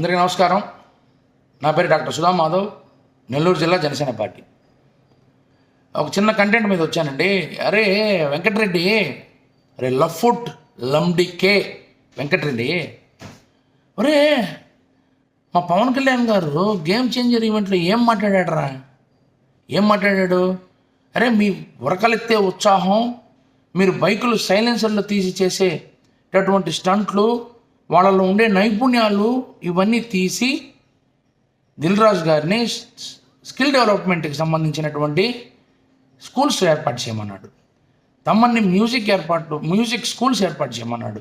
అందరికీ నమస్కారం. నా పేరు డాక్టర్ సుధా మాధవ్ నెల్లూరు జిల్లా జనసేన పార్టీ. ఒక చిన్న కంటెంట్ మీద వచ్చానండి. అరే వెంకటరెడ్డి అరే లఫుట్ లండి కే వెంకటరెడ్డి. ఒరే మా పవన్ కళ్యాణ్ గారు గేమ్ చేంజర్ ఈవెంట్లో ఏం మాట్లాడాడరా? ఏం మాట్లాడాడు? అరే మీ ఉరకలెత్తే ఉత్సాహం మీరు బైకులు సైలెన్సర్లు తీసి చేసేటటువంటి స్టంట్లు వాళ్ళలో ఉండే నైపుణ్యాలు ఇవన్నీ తీసి దిల్ రాజు గారిని స్కిల్ డెవలప్మెంట్కి సంబంధించినటువంటి స్కూల్స్ ఏర్పాటు చేయమన్నాడు. తమ్మని మ్యూజిక్ ఏర్పాటు మ్యూజిక్ స్కూల్స్ ఏర్పాటు చేయమన్నాడు.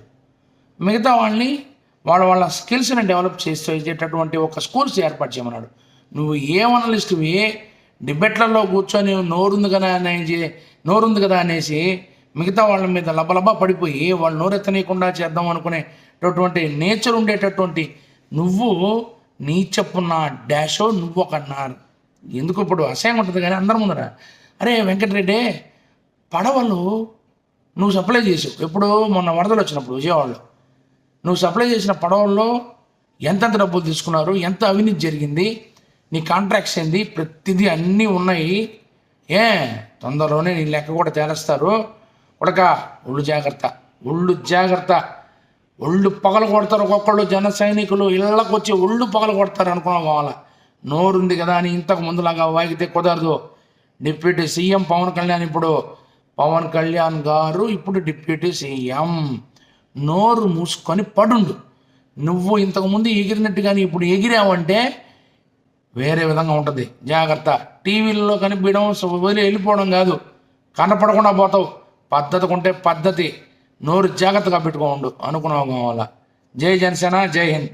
మిగతా వాళ్ళని వాళ్ళ వాళ్ళ స్కిల్స్ని డెవలప్ చేసేటటువంటి ఒక స్కూల్స్ ఏర్పాటు చేయమన్నాడు. నువ్వు ఏ అనలిస్ట్వి డిబెట్లలో కూర్చొని నోరుంది కదా అనేసి నోరుంది కదా అనేసి మిగతా వాళ్ళ మీద లబలబా పడిపోయి వాళ్ళు నోరెత్తనీయకుండా చేద్దాం అనుకునేటటువంటి నేచర్ ఉండేటటువంటి నువ్వు నీ చెప్పున్న డాషో నువ్వు ఒక అన్నారు ఎందుకు ఇప్పుడు అసహ్యం ఉంటుంది కానీ అందరి ముందర? అరే వెంకటరెడ్డి పడవలు నువ్వు సప్లై చేసావు. ఎప్పుడు మొన్న వరదలు వచ్చినప్పుడు విజయవాడలో. నువ్వు సప్లై చేసిన పడవల్లో ఎంతెంత డబ్బులు తీసుకున్నారు? ఎంత అవినీతి జరిగింది? నీ కాంట్రాక్ట్స్ ఏంది? ప్రతిదీ అన్నీ ఉన్నాయి. ఏ తొందరలోనే నీ లెక్క కూడా తేలుస్తారు. ఉడక. ఒళ్ళు జాగ్రత్త. ఒళ్ళు జాగ్రత్త. ఒళ్ళు పగలు కొడతారు ఒక్కొక్కళ్ళు జన సైనికులు. ఇళ్ళకు వచ్చి ఒళ్ళు పగలు కొడతారు అనుకున్నాం వాళ్ళ నోరుంది కదా అని ఇంతకు ముందులాగా వాగితే కుదరదు. డిప్యూటీ సీఎం పవన్ కళ్యాణ్ ఇప్పుడు. పవన్ కళ్యాణ్ గారు ఇప్పుడు డిప్యూటీ సీఎం. నోరు మూసుకొని పడుండు. నువ్వు ఇంతకుముందు ఎగిరినట్టు కానీ ఇప్పుడు ఎగిరావంటే వేరే విధంగా ఉంటుంది. జాగ్రత్త. టీవీల్లో కనిపించడం వదిలి వెళ్ళిపోవడం కాదు. కనపడకుండా పోతావు. పద్ధతి ఉంటే పద్ధతి. నోరు జాగ్రత్తగా పెట్టుకోండు. అనుకున్నాం వల్ల జై జనసేన జై హింద్.